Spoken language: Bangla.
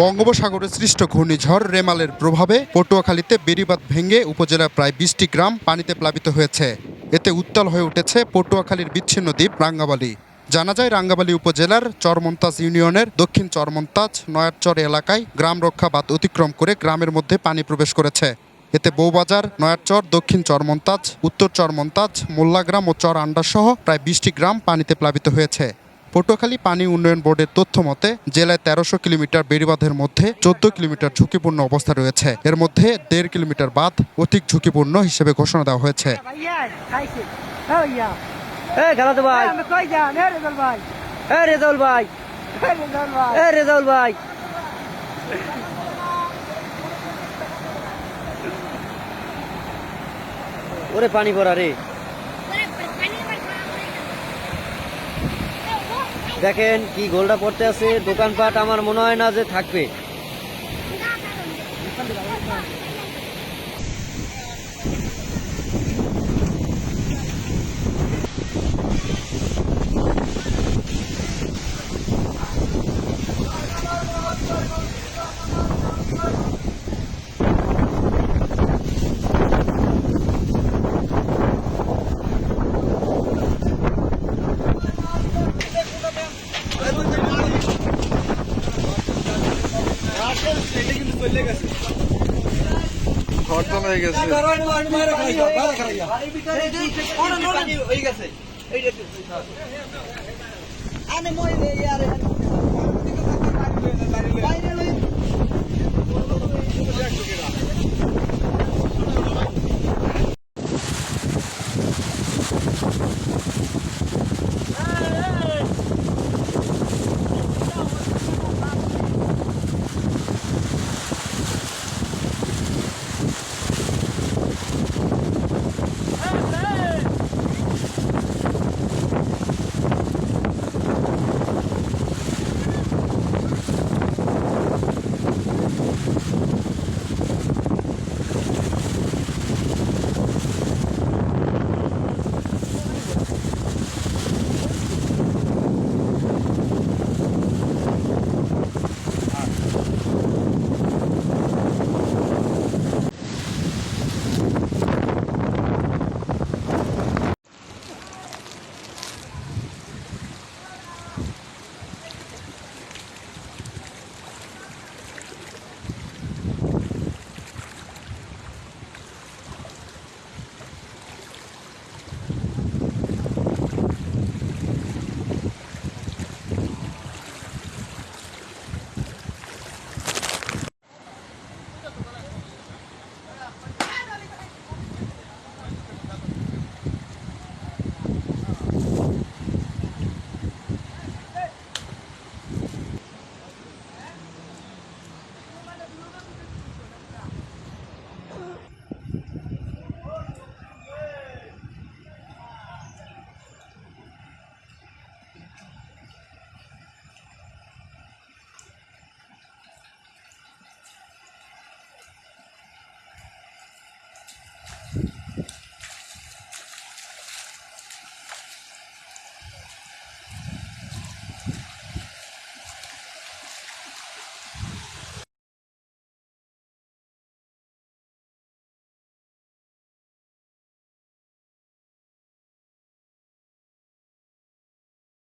বঙ্গোপসাগরে সৃষ্ট ঘূর্ণিঝড় রেমালের প্রভাবে পটুয়াখালীতে বেড়িবাঁধ ভেঙে উপজেলার প্রায় বিশটি গ্রাম পানিতে প্লাবিত হয়েছে। এতে উত্তাল হয়ে উঠেছে পটুয়াখালীর বিচ্ছিন্ন দ্বীপ রাঙ্গাবালি জানা যায় রাঙ্গাবালি উপজেলার চরমন্তাজ ইউনিয়নের দক্ষিণ চরমন্তাজ নয়ারচর এলাকায় গ্রাম রক্ষা বাঁধ অতিক্রম করে গ্রামের মধ্যে পানি প্রবেশ করেছে। এতে বৌবাজার, নয়ারচর, দক্ষিণ চরমন্তাজ, উত্তর চরমন্তাজ, মোল্লাগ্রাম ও চর আন্ডাসহ প্রায় বিশটি গ্রাম পানিতে প্লাবিত হয়েছে। পটুয়াখালী পানি উন্নয়ন বোর্ডের তথ্য মতে জেলায় তেরোশো কিলোমিটার বেড়িবাঁধের মধ্যে চোদ্দ কিলোমিটার ঝুঁকিপূর্ণ অবস্থা রয়েছে। এর মধ্যে দেড় কিলোমিটার বাঁধ অধিক ঝুঁকিপূর্ণ হিসেবে ঘোষণা দেওয়া হয়েছে। ভাইয়া খাইছে হ্যাঁ ভাইয়া দেখেন কি গোলটা পড়তে আছে। দোকানপাট আমার মনে হয় না যে থাকবে। ঘরটা হয়ে গেছে। আমি মই আরে